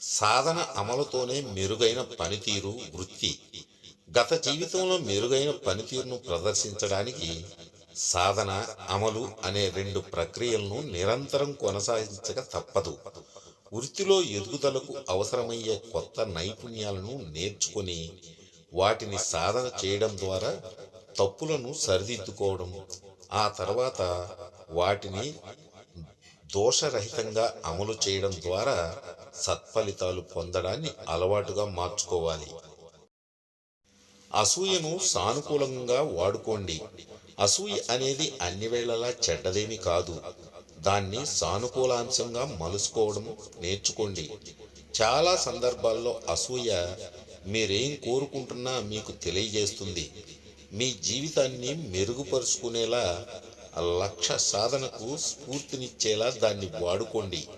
సాధన అమలుతోనే మెరుగైన పనితీరు వృత్తి. గత జీవితంలో మెరుగైన పనితీరును ప్రదర్శించడానికి సాధన అమలు అనే రెండు ప్రక్రియలను నిరంతరం కొనసాగించక తప్పదు. వృత్తిలో ఎదుగుదలకు అవసరమయ్యే కొత్త నైపుణ్యాలను నేర్చుకొని వాటిని సాధన చేయడం ద్వారా తప్పులను సరిదిద్దుకోవడం ఆ తర్వాత వాటిని దోషరహితంగా అమలు చేయడం ద్వారా సత్ఫలితాలు పొందడాన్ని అలవాటుగా మార్చుకోవాలి. అసూయను సానుకూలంగా వాడుకోండి. అసూయ అనేది అన్ని వేళలా చెడ్డదేమీ కాదు. దాన్ని సానుకూలాంశంగా మలుసుకోవడం నేర్చుకోండి. చాలా సందర్భాల్లో అసూయ మీరేం కోరుకుంటున్నా మీకు తెలియజేస్తుంది. మీ జీవితాన్ని మెరుగుపరుచుకునేలా లక్ష్య సాధనకు స్ఫూర్తినిచ్చేలా దాన్ని వాడుకోండి.